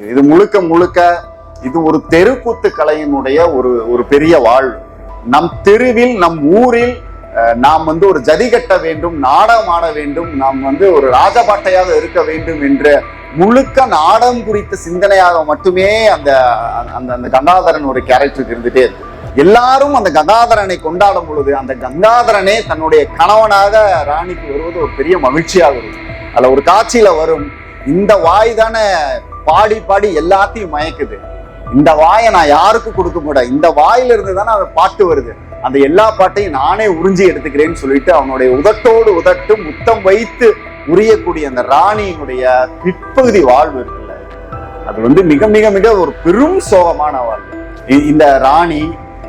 இது முழுக்க முழுக்க இது ஒரு தெருக்கூத்து கலையினுடைய ஒரு ஒரு பெரிய வாழ்வு நம் தெருவில் நம் ஊரில் நாம் வந்து ஒரு ஜதி கட்ட வேண்டும் நாடகம் ஆட வேண்டும் நாம் வந்து ஒரு ராஜபாட்டையாக இருக்க வேண்டும் என்ற முழுக்க நாடகம் குறித்த சிந்தனையாக மட்டுமே அந்த அந்த அந்த கங்காதரன் ஒரு கேரக்டருக்கு இருந்துட்டே இருக்கு. எல்லாரும் அந்த கங்காதரனை கொண்டாடும் பொழுது அந்த கங்காதரனே தன்னுடைய கணவனாக ராணிக்கு வருவது ஒரு பெரிய மகிழ்ச்சியாக இருக்கும். அதில் ஒரு காட்சியில வரும். இந்த வாய் தானே பாடி பாடி எல்லாத்தையும் மயக்குது. இந்த வாயை நான் யாருக்கும் கொடுக்க கூடாது இந்த வாயில இருந்து தானே அந்த பாட்டு வருது. அந்த எல்லா பாட்டையும் நானே உறிஞ்சி எடுத்துக்கிறேன்னு சொல்லிட்டு அவனுடைய உதட்டோடு உதட்டு முத்தம் வைத்து உரியக்கூடிய அந்த ராணியினுடைய பிற்பகுதி வாழ்வு இருக்குல்ல. அது வந்து மிக மிக மிக ஒரு பெரும் சோகமான வாழ்வு. இந்த ராணி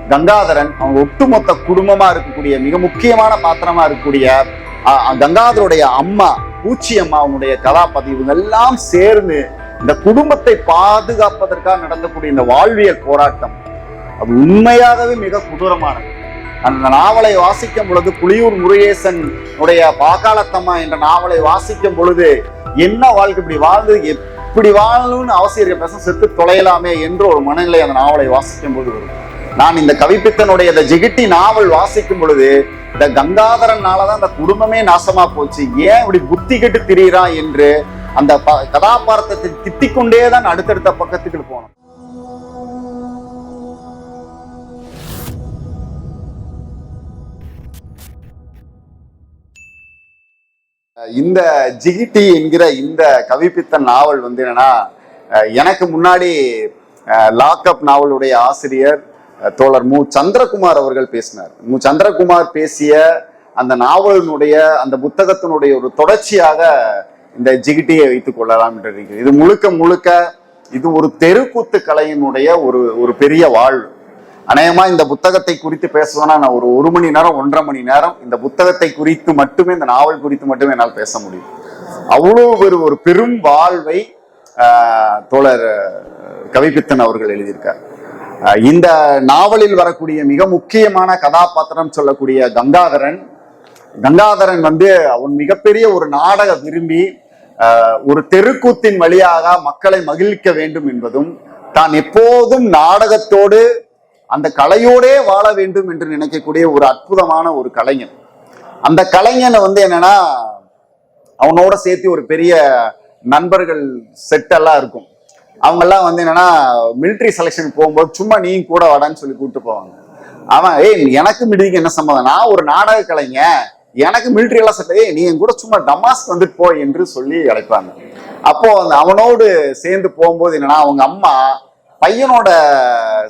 கங்காதரன் அவங்க ஒட்டுமொத்த குடும்பமா இருக்கக்கூடிய மிக முக்கியமான பாத்திரமா இருக்கக்கூடிய அ- கங்காதருடைய அம்மா பூச்சி அம்மா அவனுடைய கதாபாத்திரம் இவங்க எல்லாம் சேர்ந்து இந்த குடும்பத்தை பாதுகாப்பதற்காக நடத்தக்கூடிய இந்த வாழ்வியல் போராட்டம் அது உண்மையாகவே மிக கொடூரமானது. அந்த நாவலை வாசிக்கும் பொழுது புலியூர் முருகேசன் உடைய பாக்காளத்தம்மா என்ற நாவலை வாசிக்கும் பொழுது என்ன வாழ்க்கை இப்படி வாழ்ந்து எப்படி வாழணும்னு அவசியம் பேச செத்து தொலையலாமே என்று ஒரு மனநிலை அந்த நாவலை வாசிக்கும் போது வரும். நான் இந்த கவிப்பித்தனுடைய இந்த ஜிகிட்டி நாவல் வாசிக்கும் பொழுது இந்த கங்காதரனாலதான் அந்த குடும்பமே நாசமா போச்சு. ஏன் இப்படி புத்தி கெட்டு திரியிறான் என்று அந்த ப- கதாபாத்திரத்தை திட்டிக் தான் அடுத்தடுத்த பக்கத்துக்கு போனோம் இந்த ஜிகிட்டி என்கிற இந்த கவிப்பித்த நாவல் வந்து என்னன்னா எனக்கு முன்னாடி லாக்அப் நாவலுடைய ஆசிரியர் தோழர் மு. சந்திரகுமார் அவர்கள் பேசினார். மு. சந்திரகுமார் பேசிய அந்த நாவலினுடைய அந்த புத்தகத்தினுடைய ஒரு தொடர்ச்சியாக இந்த ஜிகிட்டியை வைத்துக் கொள்ளலாம் என்று இருக்கிறது இது முழுக்க முழுக்க இது ஒரு தெருக்கூத்து கலையினுடைய ஒரு ஒரு பெரிய வாழ்வு. அநேகமா இந்த புத்தகத்தை குறித்து பேசணும்னா நான் ஒரு ஒரு மணி நேரம் ஒன்றரை மணி நேரம் இந்த புத்தகத்தை குறித்து மட்டுமே இந்த நாவல் குறித்து மட்டுமே என்னால் பேச முடியும். அவ்வளோ ஒரு ஒரு பெரும் வாழ்வை தோழர் கவிப்பித்தன் அவர்கள் எழுதியிருக்கார். இந்த நாவலில் வரக்கூடிய மிக முக்கியமான கதாபாத்திரம் சொல்லக்கூடிய கங்காதரன். கங்காதரன் வந்து அவன் மிகப்பெரிய ஒரு நாடக விரும்பி ஒரு தெருக்கூத்தின் வழியாக மக்களை மகிழ்விக்க வேண்டும் என்பதும் தான் எப்போதும் நாடகத்தோடு அந்த கலையோடே வாழ வேண்டும் என்று நினைக்கக்கூடிய ஒரு அற்புதமான ஒரு கலைஞன். அந்த கலைஞனை வந்து என்னன்னா அவனோட சேர்த்து ஒரு பெரிய நண்பர்கள் செட்டெல்லாம் இருக்கும். அவங்கெல்லாம் வந்து என்னன்னா மிலிட்ரி செலெக்ஷன் போகும்போது சும்மா நீயும் கூட வாடான்னு சொல்லி கூப்பிட்டு போவாங்க. அவன் ஏய் எனக்கு மிடிக்கு என்ன சம்மந்தம் நான் ஒரு நாடக கலைஞன். எனக்கு மிலிட்ரி எல்லாம் செட் நீ என் கூட சும்மா டமாஸ்க் வந்துட்டு போ என்று சொல்லி அழைப்பாங்க. அப்போ அந்த அவனோடு சேர்ந்து போகும்போது என்னன்னா அவங்க அம்மா பையனோட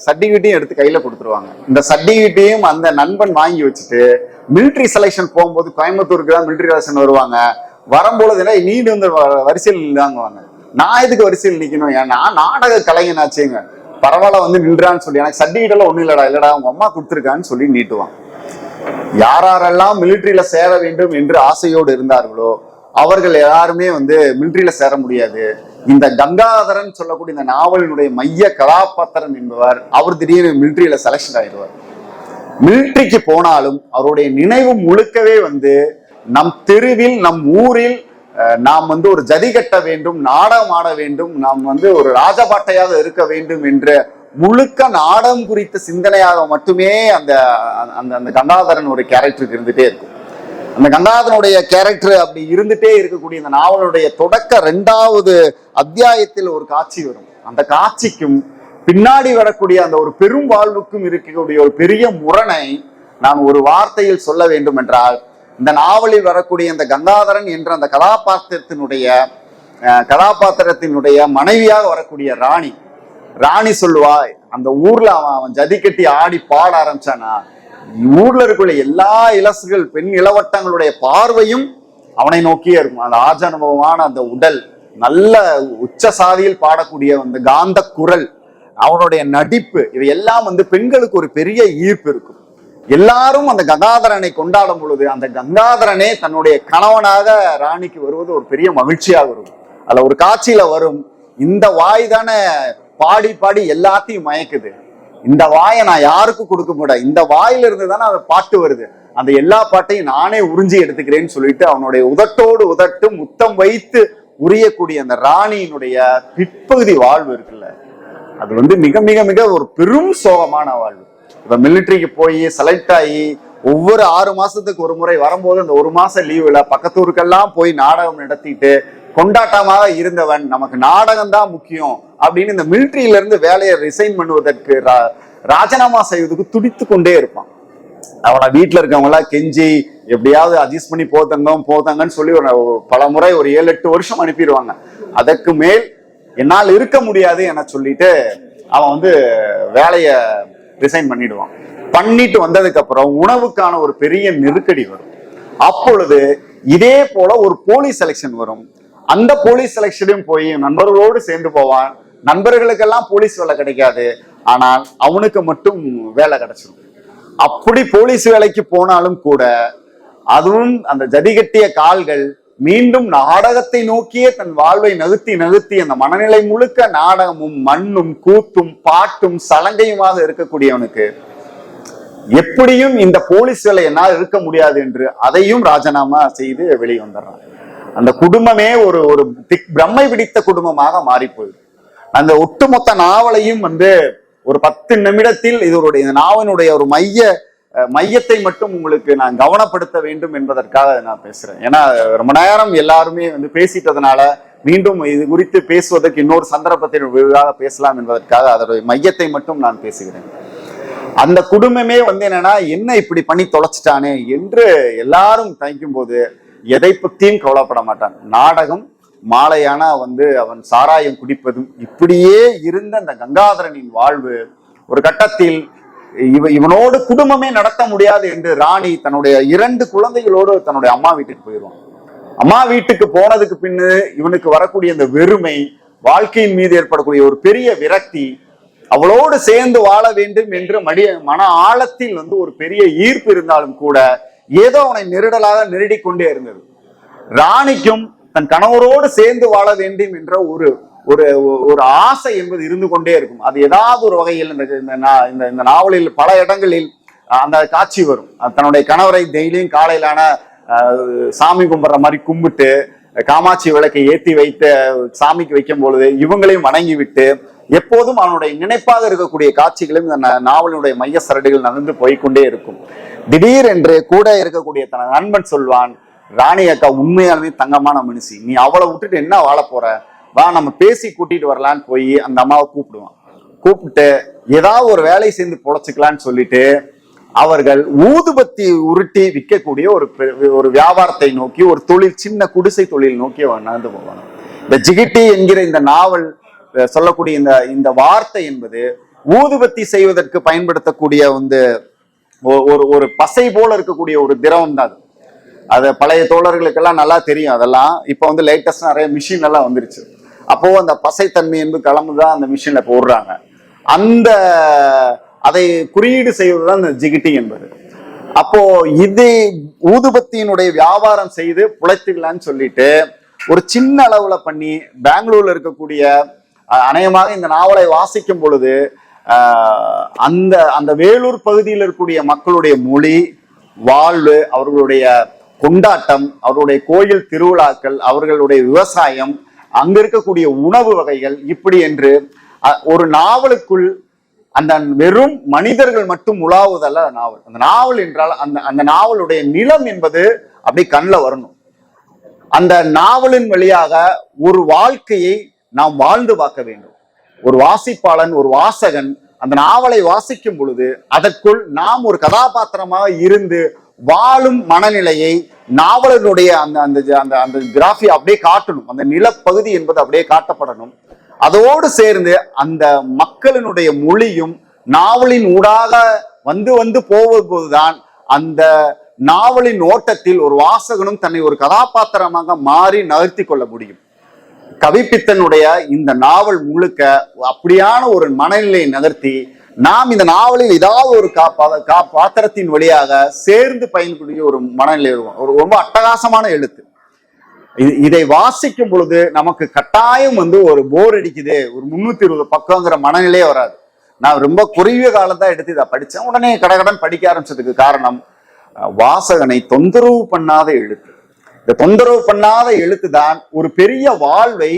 சர்டிஃபிகேட்டையும் எடுத்து கையில கொடுத்துருவாங்க. இந்த சர்டிஃபிகேட்டையும் அந்த நண்பன் வாங்கி வச்சுட்டு மிலிட்ரி செலெக்ஷன் போகும்போது கோயம்புத்தூருக்கு தான் மிலிட்ரி செலெக்ஷன் வருவாங்க. வரும்பொழுது என்ன வந்து வ- வரிசையில் நில்லாங்குவாங்க நான் எதுக்கு வரிசையில் நிக்கணும்? ஏன்னா நான் நாடக கலைஞனாச்சேங்க. பரவாயில்ல வந்து நின்றான்னு சொல்லி எனக்கு சர்டிஃபிகேட் எல்லாம் ஒண்ணும் இல்லடா இல்லடா உங்க அம்மா கொடுத்துருக்கான்னு சொல்லி நீட்டுவான். யாரெல்லாம் மிலிட்ரியில சேர வேண்டும் என்று ஆசையோடு இருந்தார்களோ அவர்கள் எல்லாருமே வந்து மிலிட்ரியில சேர முடியாது. இந்த கங்காதரன் சொல்லக்கூடிய இந்த நாவலினுடைய மைய கதாபாத்திரம் என்பவர் அவர் திடீர்னு மிலிட்ரியில செலக்ஷன் ஆயிடுவார். மிலிட்ரிக்கு போனாலும் அவருடைய நினைவு முழுக்கவே வந்து நம் தெருவில் நம் ஊரில் நாம் வந்து ஒரு ஜதி கட்ட வேண்டும் நாடகம் ஆட வேண்டும் நாம் வந்து ஒரு ராஜபாட்டையாக இருக்க வேண்டும் என்ற முழுக்க நாடகம் குறித்த சிந்தனையாக மட்டுமே அந்த அந்த அந்த கங்காதரன் ஒரு கேரக்டருக்கு இருந்துட்டே இருக்கும். அந்த கங்காதரனுடைய கேரக்டர் அப்படி இருந்துட்டே இருக்கக்கூடிய இந்த நாவலுடைய தொடக்க ரெண்டாவது அத்தியாயத்தில் ஒரு காட்சி வரும். அந்த காட்சிக்கும் பின்னாடி வரக்கூடிய அந்த ஒரு பெரும் வாழ்வுக்கும் இருக்கக்கூடிய ஒரு பெரிய முரணை நான் ஒரு வார்த்தையில் சொல்ல வேண்டும் என்றால் இந்த நாவலில் வரக்கூடிய அந்த கங்காதரன் என்ற அந்த கதாபாத்திரத்தினுடைய அஹ், கதாபாத்திரத்தினுடைய மனைவியாக வரக்கூடிய ராணி. ராணி சொல்லுவா அந்த ஊர்ல அவன் அவன் ஜதி கட்டி ஆடி பாட ஆரம்பிச்சானா ஊர்ல இருக்கிற எல்லா இலசுகள் பெண் இளவட்டங்களுடைய பார்வையும் அவனை நோக்கியே இருக்கும். அந்த ஆஜானுபவமான அந்த உடல் நல்ல உச்ச சாதியில் பாடக்கூடிய அந்த காந்த குரல் அவனுடைய நடிப்பு இவை எல்லாம் வந்து பெண்களுக்கு ஒரு பெரிய ஈர்ப்பு இருக்கும். எல்லாரும் அந்த கங்காதரனை கொண்டாடும் பொழுது அந்த கங்காதரனே தன்னுடைய கணவனாக ராணிக்கு வருவது ஒரு பெரிய மகிழ்ச்சியாக இருக்கும். அதுல ஒரு காட்சியில வரும் இந்த வாய் தானே பாடி பாடி எல்லாத்தையும் மயக்குது. இந்த வாயை நான் யாருக்கு கொடுக்க முடியாது இந்த வாயில இருந்து தானே அந்த பாட்டு வருது. அந்த எல்லா பாட்டையும் நானே உறிஞ்சி எடுத்துக்கிறேன்னு சொல்லிட்டு அவனுடைய உதட்டோடு உதட்டு முத்தம் வைத்து உரியக்கூடிய அந்த ராணியினுடைய பிற்பகுதி வாழ்வு இருக்குல்ல. அது வந்து மிக மிக மிக ஒரு பெரும் சோகமான வாழ்வு. இப்ப மிலிட்டரிக்கு போய் செலக்ட் ஆகி ஒவ்வொரு ஆறு மாசத்துக்கு ஒரு முறை வரும்போது அந்த ஒரு மாசம் லீவுல பக்கத்தூருக்கெல்லாம் போய் நாடகம் நடத்திட்டு கொண்டாட்டமாக இருந்தவன் நமக்கு நாடகம் தான் முக்கியம் அப்படின்னு இந்த மிலிட்டரியில இருந்து வேலையை ரிசைன் பண்ணுவதற்கு ரா- ராஜினாமா செய்வதற்கு துடித்து கொண்டே இருப்பான். அவனை வீட்டில் இருக்கவங்க எல்லாம் கெஞ்சி எப்படியாவது அட்ஜஸ்ட் பண்ணி போத்தங்க போத்தங்கன்னு சொல்லி ஒரு பல முறை ஒரு ஏழு எட்டு வருஷம் அனுப்பிடுவாங்க. அதற்கு மேல் என்னால் இருக்க முடியாது என சொல்லிட்டு அவன் வந்து வேலையை ரிசைன் பண்ணிடுவான். பண்ணிட்டு வந்ததுக்கு அப்புறம் உணவுக்கான ஒரு பெரிய நெருக்கடி வரும். அப்பொழுது இதே போல ஒரு போலீஸ் செலெக்ஷன் வரும். அந்த போலீஸ் செலெக்ஷனையும் போய் நண்பர்களோடு சேர்ந்து போவான். நண்பர்களுக்கெல்லாம் போலீஸ் வேலை கிடைக்காது. ஆனால் அவனுக்கு மட்டும் வேலை கிடைச்சிடும் அப்படி போலீஸ் வேலைக்கு போனாலும் கூட அதுவும் அந்த ஜதிகட்டிய கால்கள் மீண்டும் நாடகத்தை நோக்கியே தன் வாழ்வை நகர்த்தி நகர்த்தி அந்த மனநிலை முழுக்க நாடகமும் மண்ணும் கூத்தும் பாட்டும் சலங்கையுமாக இருக்கக்கூடியவனுக்கு எப்படியும் இந்த போலீஸ் வேலை என்னால் இருக்க முடியாது என்று அதையும் ராஜினாமா செய்து வெளியே வந்துடுறான். அந்த குடும்பமே ஒரு ஒரு திக் பிரம்மை பிடித்த குடும்பமாக மாறி போயிடும் அந்த ஒட்டுமொத்த நாவலையும் வந்து ஒரு பத்து நிமிடத்தில் இதனுடைய இந்த நாவனுடைய ஒரு மைய மையத்தை மட்டும் உங்களுக்கு நான் கவனப்படுத்த வேண்டும் என்பதற்காக நான் பேசுறேன். ஏன்னா ரொம்ப நேரம் எல்லாருமே வந்து பேசிட்டதுனால மீண்டும் இது குறித்து பேசுவதற்கு இன்னொரு சந்தர்ப்பத்தில் விரிவாக பேசலாம் என்பதற்காக அதனுடைய மையத்தை மட்டும் நான் பேசுகிறேன். அந்த குடும்பமே வந்து என்னன்னா என்ன இப்படி பண்ணி தொலைச்சிட்டானே என்று எல்லாரும் தணிக்கும் போது எதை பத்தியும் கவலைப்பட மாட்டான். நாடகம் மாலையானா வந்து அவன் சாராயம் குடிப்பதும் இப்படியே இருந்த அந்த கங்காதரனின் வாழ்வு ஒரு கட்டத்தில் இவ இவனோடு குடும்பமே நடத்த முடியாது என்று ராணி தன்னுடைய இரண்டு குழந்தைகளோடு தன்னுடைய அம்மா வீட்டுக்கு போயிடுவான். அம்மா வீட்டுக்கு போனதுக்கு பின்னு இவனுக்கு வரக்கூடிய அந்த வெறுமை வாழ்க்கையின் மீது ஏற்படக்கூடிய ஒரு பெரிய விரக்தி அவளோடு சேர்ந்து வாழ வேண்டும் என்று மடிய மன ஆழத்தில் வந்து ஒரு பெரிய ஈர்ப்பு இருந்தாலும் கூட ஏதோ அவனை நெருடலாக நெருடி கொண்டே இருந்தது. ராணிக்கும் தன் கணவரோடு சேர்ந்து வாழ வேண்டும் என்ற ஒரு ஒரு ஒரு ஆசை என்பது இருந்து கொண்டே இருக்கும். அது ஏதாவது ஒரு வகையில் இந்த இந்த இந்த நாவலில் பல இடங்களில் அந்த காட்சி வரும். தன்னுடைய கணவரை டெய்லியும் காலையிலான சாமி கும்பிட்ற மாதிரி கும்பிட்டு காமாட்சி விளக்கை ஏற்றி வைத்து சாமிக்கு வைக்கும் பொழுது இவங்களையும் வணங்கி விட்டு எப்போதும் அவனுடைய நினைப்பாக இருக்கக்கூடிய காட்சிகளும் இந்த நாவலினுடைய மைய சரடுகள் நடந்து போய்க்கொண்டே இருக்கும். திடீர் என்று கூட இருக்கக்கூடிய தனது நண்பன் சொல்வான் ராணி அக்கா உண்மையாலுமே தங்கமான மனுஷி. நீ அவளை விட்டுட்டு என்ன வாழ போற? வா நம்ம பேசி கூட்டிட்டு வரலான்னு போய் அந்த அம்மாவை கூப்பிடுவான். கூப்பிட்டு ஏதாவது ஒரு வேலை சேர்ந்து பொழைச்சிக்கலான்னு சொல்லிட்டு அவர்கள் ஊதுபத்தி உருட்டி விற்கக்கூடிய ஒரு ஒரு வியாபாரத்தை நோக்கி ஒரு தொழில் சின்ன குடிசை தொழில் நோக்கி அவன் நடந்து போவான். இந்த ஜிகிட்டி என்கிற இந்த நாவல் சொல்லக்கூடிய இந்த இந்த வார்த்தை என்பது ஊதுபத்தி செய்வதற்கு பயன்படுத்தக்கூடிய வந்து ஒரு ஒரு பசை போல இருக்கக்கூடிய ஒரு திரவம் தான் அது. அது பழைய தோழர்களுக்கெல்லாம் நல்லா தெரியும் அதெல்லாம். இப்போ வந்து லேட்டஸ்ட் நிறைய மிஷின் எல்லாம் வந்துருச்சு. அப்போ அந்த பசைத்தன்மை என்பது கலந்து தான் அந்த மிஷின்ல போடுறாங்க. அந்த அதை குறியீடு செய்வது தான் இந்த ஜிகிட்டி என்பது. அப்போ இது ஊதுபத்தியினுடைய வியாபாரம் செய்து புழைத்துக்கலான்னு சொல்லிட்டு ஒரு சின்ன அளவுல பண்ணி பெங்களூர்ல இருக்கக்கூடிய அநேகமாக இந்த நாவலை வாசிக்கும் பொழுது அந்த அந்த வேலூர் பகுதியில் இருக்கக்கூடிய மக்களுடைய மொழி வாழ்வு அவர்களுடைய கொண்டாட்டம் அவர்களுடைய கோயில் திருவிழாக்கள் அவர்களுடைய விவசாயம் அங்க இருக்கக்கூடிய உணவு வகைகள் இப்படி என்று அஹ், ஒரு நாவலுக்குள் அந்த வெறும் மனிதர்கள் மட்டும் உலாவுதல்ல நாவல். அந்த நாவல் என்றால் அந்த அந்த நாவலுடைய நிலம் என்பது அப்படி கண்ணில் வரணும். அந்த நாவலின் வழியாக ஒரு வாழ்க்கையை நாம் வாழ்ந்து பார்க்க வேண்டும். ஒரு வாசிப்பாளன் ஒரு வாசகன் அந்த நாவலை வாசிக்கும் பொழுது அதற்குள் நாம் ஒரு கதாபாத்திரமாக இருந்து வாழும் மனநிலையை நாவலனுடைய அந்த அந்த அந்த அந்த கிராஃபி அப்படியே காட்டணும். அந்த நிலப்பகுதி என்பது அப்படியே காட்டப்படணும். அதோடு சேர்ந்து அந்த மக்களினுடைய மொழியும் நாவலின் ஊடாக வந்து வந்து போவதுதான் அந்த நாவலின் ஓட்டத்தில் ஒரு வாசகனும் தன்னை ஒரு கதாபாத்திரமாக மாறி நகர்த்தி கொள்ள முடியும். கவிப்பித்தனுடைய இந்த நாவல் முழுக்க அப்படியான ஒரு மனநிலையை நகர்த்தி நாம் இந்த நாவலில் ஏதாவது ஒரு கா கா பாத்திரத்தின் வழியாக சேர்ந்து பயன்படுத்திய ஒரு மனநிலை ஒரு ரொம்ப அட்டகாசமான எழுத்து. இது- இதை வாசிக்கும் பொழுது நமக்கு கட்டாயம் வந்து ஒரு போர் அடிக்குது. ஒரு முன்னூத்தி இருபது பக்கங்கிற மனநிலையே வராது. நான் ரொம்ப குறுகிய காலத்தான் எடுத்து இதை படித்தேன். உடனே கடகடன் படிக்க ஆரம்பிச்சதுக்கு காரணம் வாசகனை தொந்தரவு பண்ணாத எழுத்து. இந்த தொந்தரவு பண்ணாத எழுத்து தான் ஒரு பெரிய வாழ்வை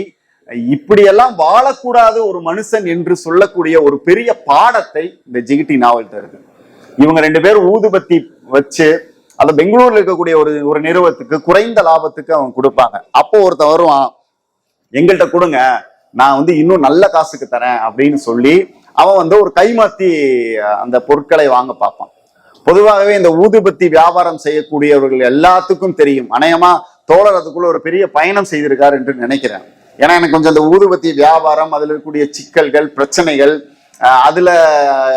இப்படியெல்லாம் வாழக்கூடாது ஒரு மனுஷன் என்று சொல்லக்கூடிய ஒரு பெரிய பாடத்தை இந்த ஜிகிட்டி நாவல் தருது. இவங்க ரெண்டு பேரும் ஊதுபத்தி வச்சு அந்த பெங்களூர்ல இருக்கக்கூடிய ஒரு ஒரு நிறுவனத்துக்கு குறைந்த லாபத்துக்கு அவங்க கொடுப்பாங்க. அப்போ ஒருத்தன் வருவான் எங்கள்கிட்ட கொடுங்க நான் வந்து இன்னும் நல்ல காசுக்கு தரேன் அப்படின்னு சொல்லி அவன் வந்து ஒரு கைமாத்தி அந்த பொருட்களை வாங்க பார்ப்பான். பொதுவாகவே இந்த ஊதுபத்தி வியாபாரம் செய்யக்கூடியவர்கள் எல்லாத்துக்கும் தெரியும். அநேகமா தோழர் அதுக்குள்ள ஒரு பெரிய பயணம் செய்திருக்காரு என்று நினைக்கிறேன். ஏன்னா எனக்கு கொஞ்சம் அந்த ஊதுபத்தி வியாபாரம் அதுல இருக்கக்கூடிய சிக்கல்கள் பிரச்சனைகள் அஹ், அதுல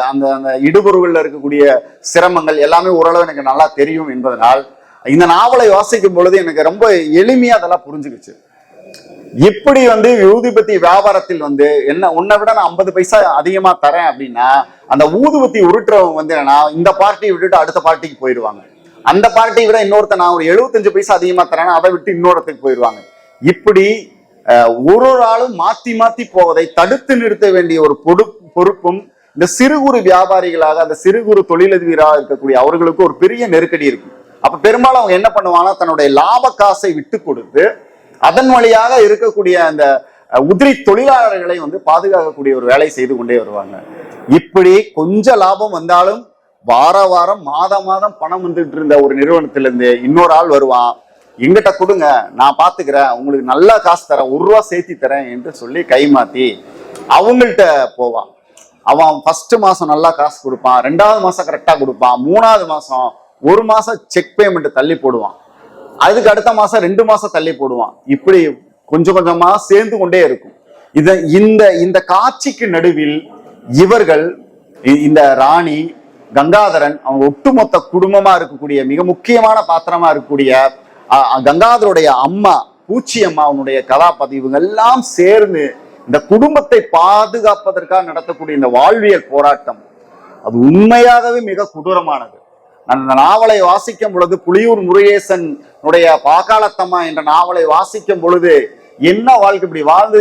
அந்த அந்த இடுபொருள்ல இருக்கக்கூடிய சிரமங்கள் எல்லாமே ஓரளவு எனக்கு நல்லா தெரியும் என்பதனால் இந்த நாவலை வாசிக்கும் பொழுது எனக்கு ரொம்ப எளிமையா அதெல்லாம் புரிஞ்சுக்கிச்சு. இப்படி வந்து ஊதுபத்தி வியாபாரத்தில் வந்து என்ன உன்னை விட நான் ஐம்பது பைசா அதிகமா தரேன் அப்படின்னா அந்த ஊதுபத்தி உருட்டுறவங்க வந்து என்னன்னா இந்த பார்ட்டியை விட்டுட்டு அடுத்த பார்ட்டிக்கு போயிடுவாங்க. அந்த பார்ட்டியை விட இன்னொருத்த நான் ஒரு எழுபத்தஞ்சு பைசா அதிகமா தரேன்னா அதை விட்டு இன்னொருத்துக்கு போயிடுவாங்க. இப்படி ஒரு ஒரு ஆளும் மாத்தி மாத்தி போவதை தடுத்து நிறுத்த வேண்டிய ஒரு பொடு பொறுப்பும் இந்த சிறு குறு வியாபாரிகளாக அந்த சிறு குறு தொழிலதிபராக இருக்கக்கூடிய அவர்களுக்கு ஒரு பெரிய நெருக்கடி இருக்கும் அப்ப பெரும்பாலும் அவங்க என்ன பண்ணுவாங்கன்னா தன்னுடைய லாப காசை விட்டு கொடுத்து அதன் வழியாக இருக்கக்கூடிய அந்த உதிரி தொழிலாளர்களை வந்து பாதுகாக்கக்கூடிய ஒரு வேலை செய்து கொண்டே வருவாங்க. இப்படி கொஞ்சம் லாபம் வந்தாலும் வார வாரம் மாதம் மாதம் பணம் வந்துட்டு இருந்த ஒரு நிறுவனத்திலிருந்து இன்னொரு ஆள் வருவான். எங்கிட்ட கொடுங்க நான் பாத்துக்கிறேன் உங்களுக்கு நல்லா காசு தரேன் ஒரு ரூபா சேர்த்தி தரேன் என்று சொல்லி கைமாத்தி அவங்கள்ட்ட போவான். அவன் ஃபர்ஸ்ட் மாசம் நல்லா காசு கொடுப்பான் ரெண்டாவது மாசம் கரெக்டா கொடுப்பான் மூணாவது மாசம் ஒரு மாசம் செக் பேமெண்ட் தள்ளி போடுவான். அதுக்கு அடுத்த மாசம் ரெண்டு மாசம் தள்ளி போடுவான். இப்படி கொஞ்சம் கொஞ்சமா சேர்ந்து கொண்டே இருக்கும். இத இந்த இந்த காட்சிக்கு நடுவில் இவர்கள் இந்த ராணி கங்காதரன் அவங்க ஒட்டுமொத்த குடும்பமா இருக்கக்கூடிய மிக முக்கியமான பாத்திரமா இருக்கக்கூடிய கங்காதருடைய அம்மா பூச்சி அம்மா அவனுடைய கதாபதிவுங்க எல்லாம் சேர்ந்து இந்த குடும்பத்தை பாதுகாப்பதற்காக நடத்தக்கூடிய இந்த வாழ்வியல் போராட்டம். அது உண்மையாகவே மிக கொடூரமானது. நான் இந்த நாவலை வாசிக்கும் பொழுது புலியூர் முருகேசன் உடைய என்ற நாவலை வாசிக்கும் பொழுது என்ன வாழ்க்கை இப்படி வாழ்ந்து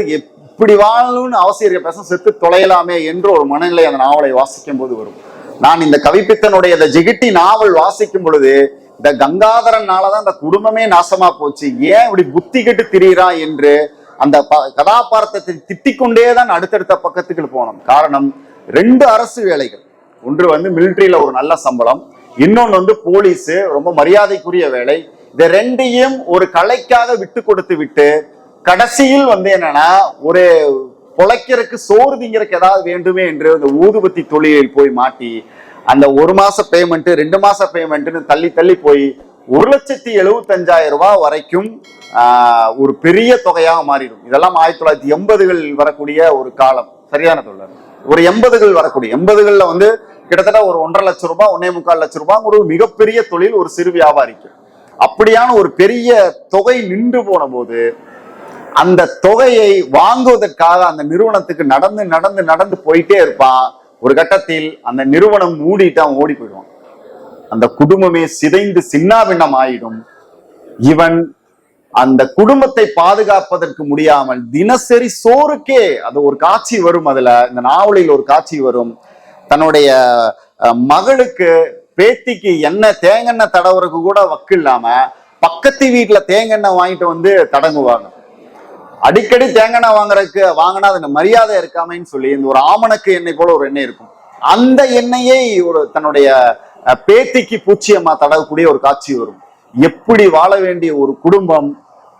இப்படி வாழணும்னு அவசியம் பேச செத்து தொலையலாமே என்று ஒரு மனநிலை அந்த நாவலை வாசிக்கும் போது வரும். நான் இந்த கவிப்பித்தனுடைய இந்த ஜிகிட்டி நாவல் வாசிக்கும் பொழுது இந்த கங்காதரனாலதான் இந்த குடும்பமே நாசமா போச்சு. ஏன் இப்படி புத்தி கெட்டு திரியிறான் என்று அந்த கதாபாத்திரத்தை திட்டிக் தான் அடுத்தடுத்த பக்கத்துக்கு போனோம். காரணம் ரெண்டு அரசு வேலைகள். ஒன்று வந்து மிலிட்டரியில ஒரு நல்ல சம்பளம். இன்னொன்னு வந்து போலீஸ் ரொம்ப மரியாதைக்குரிய வேலை. இந்த ரெண்டையும் ஒரு கலைக்காக விட்டு கொடுத்து விட்டு கடைசியில் வந்து என்னன்னா ஒரு பொழைக்கிறதுக்கு சோறு திங்கிறதுக்கு ஏதாவது வேண்டுமே என்று அந்த ஊதுபத்தி தொழிலில் போய் மாட்டி அந்த ஒரு மாச பேமெண்ட் ரெண்டு மாச பேமெண்ட்னு தள்ளி தள்ளி போய் ஒரு லட்சத்தி எழுபத்தஞ்சாயிரம் ரூபாய் வரைக்கும் ஒரு பெரிய தொகையாக மாறிடும். இதெல்லாம் ஆயிரத்தி தொள்ளாயிரத்தி எண்பதுகள் வரக்கூடிய ஒரு காலம். சரியான தொழில்? ஒரு எண்பதுகள் வரக்கூடிய எண்பதுகளில் வந்து கிட்டத்தட்ட ஒரு ஒன்றரை லட்சம் ரூபாய் ஒன்னே முக்கால் லட்சம் ரூபாய் ஒரு மிகப்பெரிய தொழில் ஒரு சிறு வியாபாரிக்கு. அப்படியான ஒரு பெரிய தொகை நின்று போன போது அந்த தொகையை வாங்குவதற்காக அந்த நிறுவனத்துக்கு நடந்து நடந்து நடந்து போயிட்டே இருப்பான். ஒரு கட்டத்தில் அந்த நிறுவனம் மூடிட்டு அவன் ஓடி போயிடுவான். அந்த குடும்பமே சிதைந்து சின்னாபின்னம் ஆயிடும். இவன் அந்த குடும்பத்தை பாதுகாப்பதற்கு முடியாமல் தினசரி சோறுக்கே அது ஒரு காட்சி வரும் அதுல இந்த நாவலில் ஒரு காட்சி வரும். தன்னுடைய மகளுக்கு பேத்திக்கு என்ன தேங்கெண்ணெய் தடவுறதுக்கு கூட வக்கு இல்லாம பக்கத்து வீட்டுல தேங்கெண்ணெய் வாங்கிட்டு வந்து தடங்குவாங்க. அடிக்கடி தேங்காய் வாங்குறதுக்கு வாங்கினா அது மரியாதை இருக்காமன்னு சொல்லி இந்த ஒரு ஆமணக்கு எண்ணெய் போல ஒரு எண்ணெய் இருக்கும். அந்த எண்ணெயை ஒரு தன்னுடைய பேத்திக்கு பூச்சியம்மா தடவக்கூடிய ஒரு காட்சி வரும். எப்படி வாழ வேண்டிய ஒரு குடும்பம்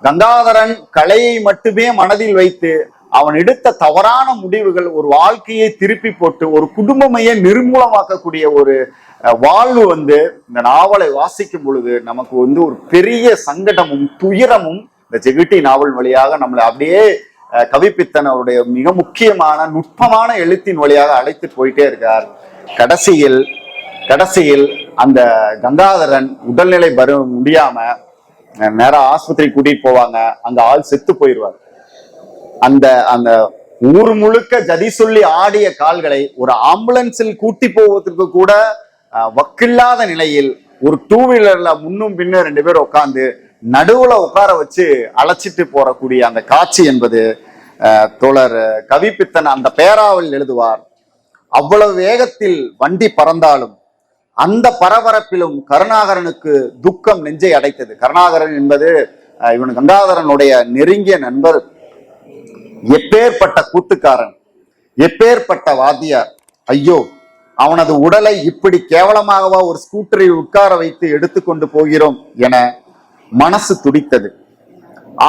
கங்காதரன் கலையை மட்டுமே மனதில் வைத்து அவன் எடுத்த தவறான முடிவுகள் ஒரு வாழ்க்கையை திருப்பி போட்டு ஒரு குடும்பமையை நிர்மூலமாக்கக்கூடிய ஒரு வாழ்வு வந்து இந்த நாவலை வாசிக்கும் பொழுது நமக்கு வந்து ஒரு பெரிய சங்கடமும் துயரமும் இந்த ஜெகிட்டி நாவல் வழியாக நம்மளை அப்படியே கவிப்பித்தன் அவருடைய மிக முக்கியமான நுட்பமான எழுத்தின் வழியாக அழைத்து போயிட்டே இருக்கார். கடைசியில் கடைசியில் அந்த கங்காதரன் உடல்நிலை வர முடியாம நேரம் ஆஸ்பத்திரி கூட்டிட்டு போவாங்க. அங்க ஆள் செத்து போயிடுவார் அந்த அந்த ஊர் முழுக்க ஜதி சொல்லி ஆடிய கால்களை ஒரு ஆம்புலன்ஸில் கூட்டி போவதற்கு கூட அஹ், வக்கில்லாத நிலையில் ஒரு டூ வீலர்ல முன்னும் பின்னும் ரெண்டு பேர் உட்காந்து நடுவுல உட்கார வச்சு அழைச்சிட்டு போறக்கூடிய அந்த காட்சி என்பது தோழர் கவிப்பித்தன் அந்த பேராவில் எழுதுவார். அவ்வளவு வேகத்தில் வண்டி பறந்தாலும் அந்த பரபரப்பிலும் கருணாகரனுக்கு துக்கம் நெஞ்சை அடைத்தது. கருணாகரன் என்பது இவன் கங்காதரனுடைய நெருங்கிய நண்பர். எப்பேற்பட்ட கூத்துக்காரன் எப்பேற்பட்ட வாத்தியார் ஐயோ அவனது உடலை இப்படி கேவலமாகவா ஒரு ஸ்கூட்டரில் உட்கார வைத்து எடுத்துக்கொண்டு போகிறோம் என மனசு துடித்தது.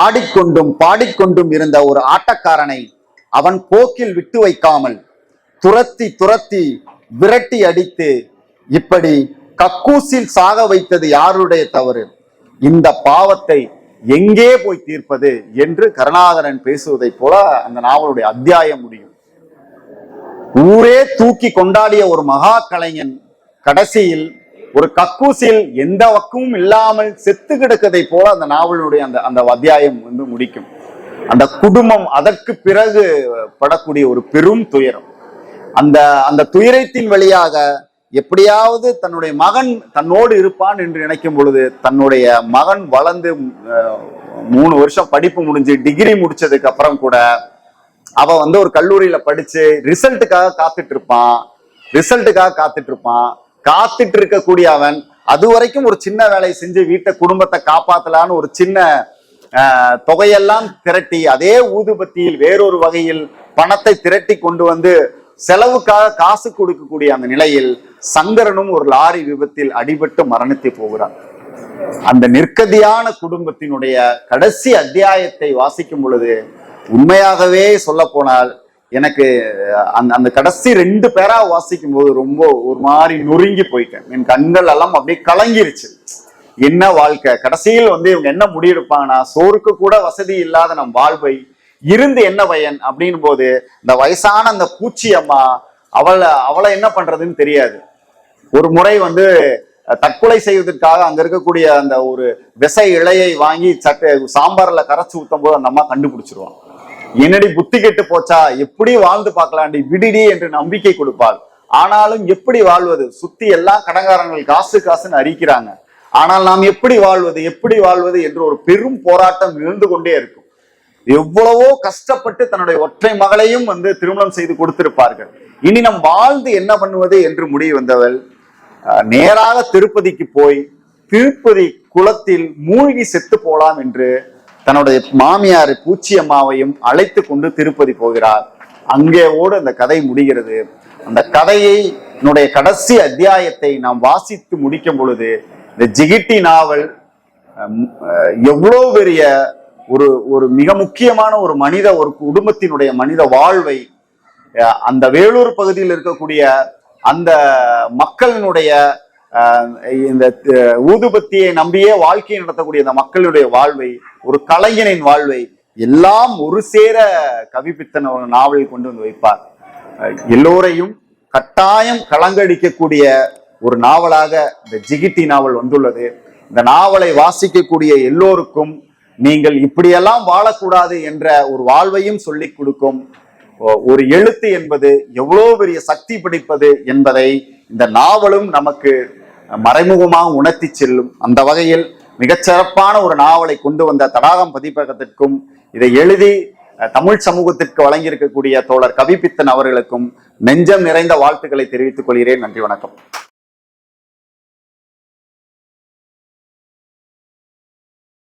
ஆடிக்கொண்டும் பாடிக்கொண்டும் இருந்த ஒரு ஆட்டக்காரனை அவன் போக்கில் விட்டு வைக்காமல் துரத்தி துரத்தி விரட்டி அடித்து இப்படி கக்கூசில் சாக வைத்தது யாருடைய தவறு? இந்த பாவத்தை எங்கே போய் தீர்ப்பது என்று கருணாகரன் பேசுவதைப் போல அந்த நாவலுடைய அத்தியாயம் முடியும். ஊரே தூக்கி கொண்டாடிய ஒரு மகா கலைஞன் கடைசியில் ஒரு கக்கூசில் எந்த வக்கமும் இல்லாமல் செத்து கிடக்கதை போல அந்த நாவலுடைய அந்த அந்த அத்தியாயம் வந்து முடிக்கும். அந்த குடும்பம் அதற்கு பிறகு படக்கூடிய ஒரு பெரும் துயரம். அந்த அந்த துயரத்தின் வழியாக எப்படியாவது தன்னுடைய மகன் தன்னோடு இருப்பான் என்று நினைக்கும் பொழுது தன்னுடைய மகன் வளர்ந்து மூணு வருஷம் படிப்பு முடிஞ்சு டிகிரி முடிச்சதுக்கு அப்புறம் கூட அவ வந்து ஒரு கல்லூரியில படிச்சு ரிசல்ட்டுக்காக காத்துட்டு இருப்பான். ரிசல்ட்டுக்காக காத்துட்டு இருப்பான். காத்துட்டு இருக்கக்கூடிய அவன் அது வரைக்கும் ஒரு சின்ன வேலையை செஞ்சு வீட்டை குடும்பத்தை காப்பாத்தலான்னு ஒரு சின்ன ஆஹ், தொகையெல்லாம் திரட்டி அதே ஊதுபத்தியில் வேறொரு வகையில் பணத்தை திரட்டி கொண்டு வந்து செலவுக்காக காசு கொடுக்கக்கூடிய அந்த நிலையில் சங்கரனும் ஒரு லாரி விபத்தில் அடிபட்டு மரணித்து போகிறான். அந்த நிற்கதியான குடும்பத்தினுடைய கடைசி அத்தியாயத்தை வாசிக்கும் பொழுது உண்மையாகவே சொல்ல போனால் எனக்கு அந்த அந்த கடைசி ரெண்டு பேரா வாசிக்கும் போது ரொம்ப ஒரு மாதிரி நொறுங்கி போயிட்டேன். என் கண்கள் எல்லாம் அப்படியே கலங்கிருச்சு. என்ன வாழ்க்கை? கடைசியில் வந்து இவங்க என்ன முடிவெடுப்பாங்கன்னா சோறுக்கு கூட வசதி இல்லாத நம் வாழ்வை இருந்து என்ன பயன் அப்படின் போது இந்த வயசான அந்த பூச்சி அம்மா அவளை அவளை என்ன பண்றதுன்னு தெரியாது. ஒரு முறை வந்து தற்கொலை செய்வதற்காக அங்க இருக்கக்கூடிய அந்த ஒரு விசை இலையை வாங்கி சட்டை சாம்பார்ல கரைச்சு ஊத்தும் போது அந்த அம்மா கண்டுபிடிச்சிருவான். என்னடி புத்தி கெட்டு போச்சா? எப்படி வாழ்ந்து பார்க்கலாண்டி? விடிடி என்று நம்பிக்கை கொடுப்பாள். ஆனாலும் எப்படி வாழ்வது? சுத்தி எல்லா கடங்காரங்கள் காசு காசுன்னு அறிக்கிறாங்க ஆனால் நாம் எப்படி வாழ்வது? எப்படி வாழ்வது என்று ஒரு பெரும் போராட்டம் இருந்து கொண்டே இருக்கும். எவ்வளவோ கஷ்டப்பட்டு தன்னுடைய ஒற்றை மகளையும் வந்து திருமணம் செய்து கொடுத்திருப்பார்கள். இனி நம் வாழ்ந்து என்ன பண்ணுவது என்று முடிவு வந்தவள் நேராக திருப்பதிக்கு போய் திருப்பதி குளத்தில் மூழ்கி செத்து போலாம் என்று தன்னுடைய மாமியார் பூச்சி அம்மாவையும் அழைத்து கொண்டு திருப்பதி போகிறார். அங்கே ஓடு அந்த கதை முடிகிறது. அந்த கதையை என்னுடைய கடைசி அத்தியாயத்தை நாம் வாசித்து முடிக்கும் பொழுது இந்த ஜிகிட்டி நாவல் எவ்வளோ பெரிய ஒரு ஒரு மிக முக்கியமான ஒரு மனித ஒரு குடும்பத்தினுடைய மனித வாழ்வை அந்த வேலூர் பகுதியில் இருக்கக்கூடிய அந்த மக்களினுடைய இந்த ஊதுபத்தியை நம்பியே வாழ்க்கையை நடத்தக்கூடிய அந்த மக்களுடைய வாழ்வை ஒரு கலைஞனின் வாழ்வை எல்லாம் ஒரு சேர கவிப்பித்தன் ஒரு நாவலில் கொண்டு வந்து வைப்பார். எல்லோரையும் கட்டாயம் கலங்கடிக்கக்கூடிய ஒரு நாவலாக இந்த ஜிகிட்டி நாவல் வந்துள்ளது. இந்த நாவலை வாசிக்கக்கூடிய எல்லோருக்கும் நீங்கள் இப்படியெல்லாம் வாழக்கூடாது என்ற ஒரு வாழ்வையும் சொல்லி கொடுக்கும் ஒரு எழுத்து என்பது எவ்வளோ பெரிய சக்தி பிடிப்பது என்பதை இந்த நாவலும் நமக்கு மறைமுகமாக உணர்த்தி செல்லும். அந்த வகையில் மிகச்சிறப்பான ஒரு நாவலை கொண்டு வந்த தடாகம் பதிப்பகத்திற்கும் இதை எழுதி தமிழ் சமூகத்திற்கு வழங்கியிருக்கக்கூடிய தோழர் கவிப்பித்தன் அவர்களுக்கும் நெஞ்சம் நிறைந்த வாழ்த்துக்களை தெரிவித்துக் கொள்கிறேன். நன்றி வணக்கம்.